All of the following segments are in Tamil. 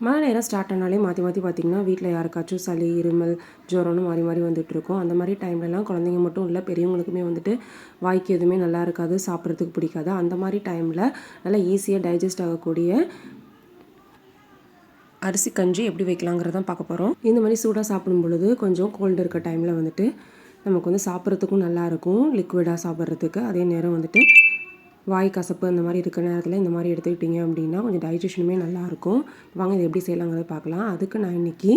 மழை நேரம் ஸ்டார்ட் ஆனாலே மாற்றி மாற்றி பார்த்திங்கன்னா வீட்டில் யாருக்காச்சும் சளி இருமல் ஜுரம்னு மாறி மாறி வந்துட்டுருக்கும். அந்த மாதிரி டைம்லலாம் குழந்தைங்க மட்டும் இல்லை பெரியவங்களுக்குமே வந்துட்டு வாய்க்கு எதுவுமே நல்லா இருக்காது சாப்பிட்றதுக்கு பிடிக்காது. அந்த மாதிரி டைமில் நல்லா ஈஸியாக டைஜஸ்ட் ஆகக்கூடிய அரிசி கஞ்சி எப்படி வைக்கலாங்கிறதான் பார்க்க போகிறோம் இந்த மாதிரி சூடாக சாப்பிடும் பொழுது கொஞ்சம் கோல்டு இருக்க டைமில் வந்துட்டு நமக்கு வந்து சாப்பிட்றதுக்கும் நல்லாயிருக்கும் லிக்விடாக சாப்பிட்றதுக்கு. அதே நேரம் வந்துட்டு வாய் கசப்பு அந்த மாதிரி இருக்கிற நேரத்தில் இந்த மாதிரி எடுத்துக்கிட்டிங்க அப்படின்னா கொஞ்சம் டைஜஷனுமே நல்லாயிருக்கும். வாங்க இது எப்படி செய்யலாங்கிறத பார்க்கலாம். அதுக்கு நான் இன்றைக்கி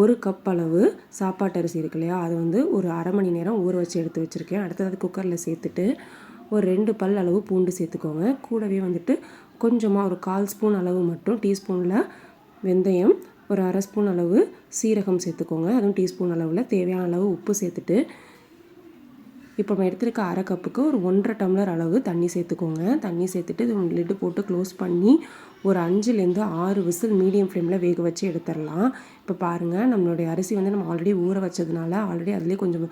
ஒரு கப் அளவு சாப்பாட்டு அரிசி இருக்கு இல்லையா? அது வந்து ஒரு அரை மணி நேரம் ஊற வச்சு எடுத்து வச்சுருக்கேன். அடுத்தது குக்கரில் சேர்த்துட்டு ஒரு ரெண்டு பல் அளவு பூண்டு சேர்த்துக்கோங்க. கூடவே வந்துட்டு கொஞ்சமாக ஒரு கால் ஸ்பூன் அளவு மட்டும் டீஸ்பூனில் வெந்தயம் ஒரு அரை ஸ்பூன் அளவு சீரகம் சேர்த்துக்கோங்க. அதுவும் டீஸ்பூன் அளவில். தேவையான அளவு உப்பு சேர்த்துட்டு இப்போ நம்ம எடுத்துருக்க அரை கப்புக்கு ஒரு ஒன்றரை டம்ளர் அளவு தண்ணி சேர்த்துக்கோங்க. தண்ணி சேர்த்துட்டு இது லிட்டு போட்டு க்ளோஸ் பண்ணி ஒரு அஞ்சுலேருந்து ஆறு விசில் மீடியம் ஃப்ளேமில் வேக வச்சு எடுத்துடலாம் இப்போ பாருங்கள் நம்மளுடைய அரிசி வந்து நம்ம ஆல்ரெடி ஊற வச்சதுனால ஆல்ரெடி அதுலேயே கொஞ்சம்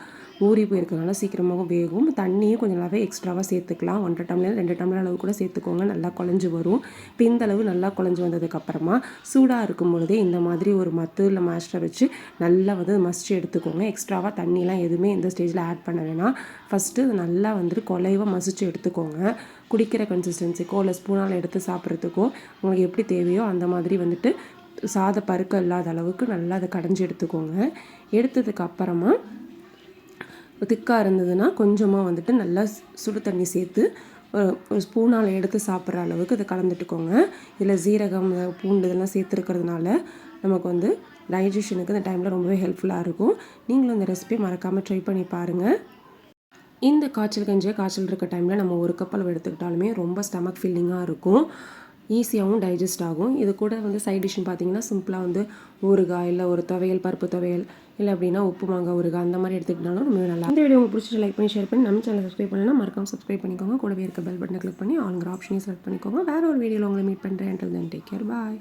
ஊறி போயிருக்கிறதுனால சீக்கிரமாக வேகும். தண்ணியும் கொஞ்சம் நல்லாவே எக்ஸ்ட்ராவாக சேர்த்துக்கலாம். ஒன்றரை டம்ளர் ரெண்டு டம்ளர் அளவு கூட சேர்த்துக்கோங்க. நல்லா குழஞ்சி வரும். இப்போ இந்த அளவு நல்லா குழஞ்சி வந்ததுக்கப்புறமா சூடாக இருக்கும் பொழுதே இந்த மாதிரி ஒரு மத்து இல்லை மேஸ்டரை வச்சு நல்லா வந்து மசிச்சு எடுத்துக்கோங்க. எக்ஸ்ட்ராவாக தண்ணியெலாம் எதுவுமே இந்த ஸ்டேஜில் ஆட் பண்ண வேணாம். ஃபஸ்ட்டு நல்லா வந்துட்டு குலைவாக மசிச்சு எடுத்துக்கோங்க. குடிக்கிற கன்சிஸ்டன்சிக்கோ இல்லை ஸ்பூனால் எடுத்து சாப்பிட்றதுக்கோ உங்களுக்கு எப்படி தேவையோ அந்த மாதிரி வந்துட்டு சாத பருக்கம் இல்லாத அளவுக்கு நல்லா அதை கடைஞ்சி எடுத்துக்கோங்க. எடுத்ததுக்கு அப்புறமா திக்காக இருந்ததுன்னா கொஞ்சமாக வந்துட்டு நல்லா சுடு தண்ணி சேர்த்து ஒரு ஸ்பூனால் எடுத்து சாப்பிட்ற அளவுக்கு அதை கலந்துட்டுக்கோங்க. இதில் சீரகம் பூண்டு இதெல்லாம் சேர்த்துருக்கிறதுனால நமக்கு வந்து டைஜஷனுக்கு இந்த டைமில் ரொம்பவே ஹெல்ப்ஃபுல்லாக இருக்கும். நீங்களும் இந்த ரெசிபி மறக்காமல் ட்ரை பண்ணி பாருங்கள் இந்த காய்ச்சல் கஞ்சியை காய்ச்சல் இருக்க டைமில் நம்ம ஒரு கப் எடுத்துக்கிட்டாலுமே ரொம்ப ஸ்டமக் ஃபில்லிங்காக இருக்கும். ஈஸியாகவும் டைஜஸ்ட் ஆகும். இது கூட வந்து சைட் டிஷ்னு பார்த்தீங்கன்னா சிம்பிளாக வந்து ஊறுகாய் இல்லை ஒரு துவையல் பருப்பு துவையல் இல்லை அப்படின்னா உப்பு மாங்காய் ஊறுகாய் அந்த மாதிரி எடுத்துக்கிட்டாலும் ரொம்ப நல்லா இந்த வீடியோ உங்களுக்கு பிடிச்சிட்டு லைக் பண்ணி ஷேர் பண்ணி நம்ம சேனல் சப்ஸ்கிரைப் பண்ணலாம் மறக்காம சப்ஸ்கிரைப் பண்ணிக்கோங்க. கூடவே இருக்க பெல் பட்டனை கிளிக் பண்ணி ஆளுங்கிற ஆப்ஷனையும் செலக்ட் பண்ணிக்கோங்க. வேறு ஒரு வீடியோவில் உங்களை மீட் பண்ணுறேன் டேக் கேர் பாய்